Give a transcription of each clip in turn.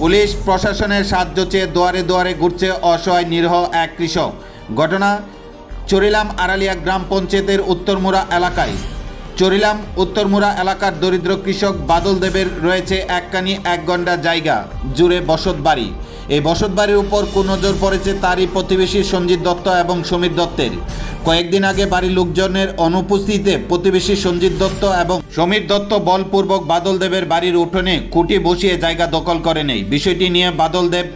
Police প্রশাসনের সাহায্য চেয়ে দুয়ারে দুয়ারে ঘুরছে অসহায় নিরহ এক কৃষক। ঘটনা চরিলাম আড়ালিয়া গ্রাম পঞ্চায়েতের উত্তরমুড়া এলাকায়। চরিলাম উত্তরমুড়া এলাকার দরিদ্র কৃষক বাদল দেবের রয়েছে একখানি এক ঘণ্টা জায়গা, জুড়ে বসত বাড়ি। এই বসত বাড়ির উপর কুনজর পড়েছে তারই প্রতিবেশী সঞ্জিত দত্ত এবং সমীর দত্তের। কয়েকদিন আগে বাড়ির লোকজনের অনুপস্থিতিতে প্রতিবেশী সঞ্জিত দত্ত এবং সমীর দত্ত বলপূর্বক বাদল দেবের বাড়ির উঠোনে খুঁটি বসিয়ে জায়গা দখল করে নেই বিষয়টি নিয়ে বাদল দেব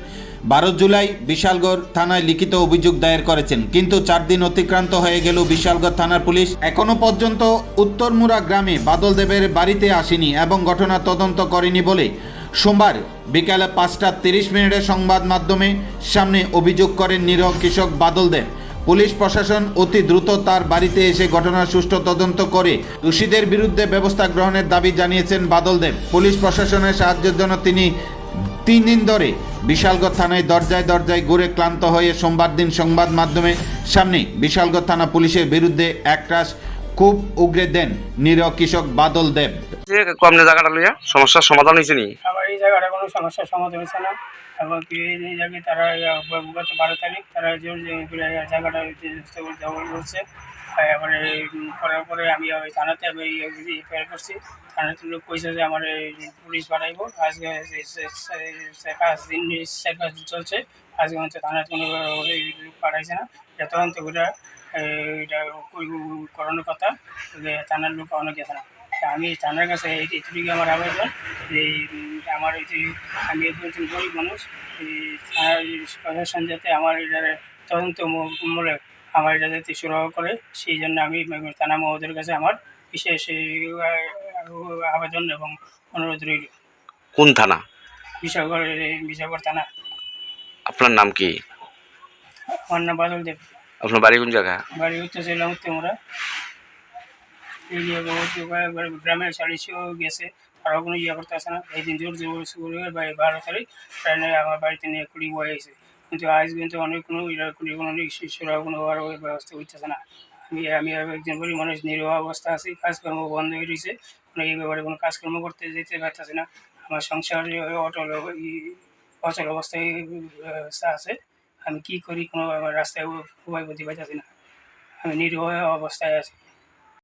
বারো জুলাই বিশালগড় থানায় লিখিত অভিযোগ দায়ের করেছেন। কিন্তু চার দিন অতিক্রান্ত হয়ে গেল বিশালগড় থানার পুলিশ। এখনও পর্যন্ত উত্তরমুড়া গ্রামে বাদল দেবের বাড়িতে আসেনি এবং ঘটনা তদন্ত করেনি বলে সোমবার বিকালে পাঁচটা তিরিশ মিনিটের সংবাদ মাধ্যমে সামনে অভিযোগ করেন নিরহ কৃষক বাদল দেব পুলিশ প্রশাসন অতি দ্রুত তার বাড়িতে এসে ঘটনার সুষ্ঠু তদন্ত করে দোষীদের বিরুদ্ধে ব্যবস্থা গ্রহণের দাবি জানিয়েছেন বাদল দেব পুলিশ প্রশাসনের সাহায্যের জন্য তিনি তিন দিন ধরে বিশালগড় থানায় দরজায় দরজায় ঘুরে ক্লান্ত হয়ে সোমবার দিন সংবাদ মাধ্যমে সামনে বিশালগড় থানা পুলিশের বিরুদ্ধে একরাশ খুব উগরে দেন নিরহ কৃষক বাদল দেব যে কমনে জায়গাটা লইয়া সমস্যার সমাধান হয়েছে নি আমার এই জায়গাটা কোনো সমস্যার সমাধান হচ্ছে না এবং কি এই জায়গায় তারা গত বারো তারিখ তারা জোর জায়গাটা করছে এবারে করার পরে আমি ওই থানাতে আমি এফআইআর করছি। থানাতে লোক কইছে যে আমার পুলিশ বাড়াইব আজকে পাঁচ দিন চার পাঁচ দিন চলছে। আজকে হচ্ছে থানাতে কোনো লোক পাঠাইছে না। এটা তদন্ত করে এটা করানোর কথা যে থানার লোক অনেক গেছে না। আমি থানার কাছে এই এটুকুই আমার আবেদন এই আমার এই যে, আমি একজন গরিব মানুষ, এই থানার প্রশাসন যাতে আমার এটার তদন্ত মূলক আমার যাতে সুরাহ করে সেই জন্য আমি থানা মহোদয়ের কাছে আমার বিশেষ আবেদন এবং অনুরোধ রইল। কোন থানা? বিশাগড় বিশাগড় থানা। আপনার নাম কি? আমার নাম বাদল দেব। আপনার বাড়ি কোন জায়গা বাড়ি নিয়ে বহুত কয়েকবার গ্রামের সালিশও গেছে তারাও কোনো ইয়ে করতে আসে না। এই দিন জোর জোর বা- বারো তারিখ ট্রেনে আমার বাড়িতে নিয়ে কুড়ি বয়ে কিন্তু আজ কিন্তু অনেক কোনো কোনো আর ওই ব্যবস্থা হইতেছে না। আমি আমি একজন গরিব মানুষ, নিরহ অবস্থা আছি, কাজকর্ম বন্ধ হয়ে রয়েছে কোনো এই ব্যাপারে কোনো কাজকর্ম করতে যেতে পারতেছে না। আমার সংসার অটল অচল অবস্থায় আছে। আমি কি করি কোনো রাস্তায় উপায় বুদ্ধি পাইতেছি না। আমি নিরীহ অবস্থায় আছি।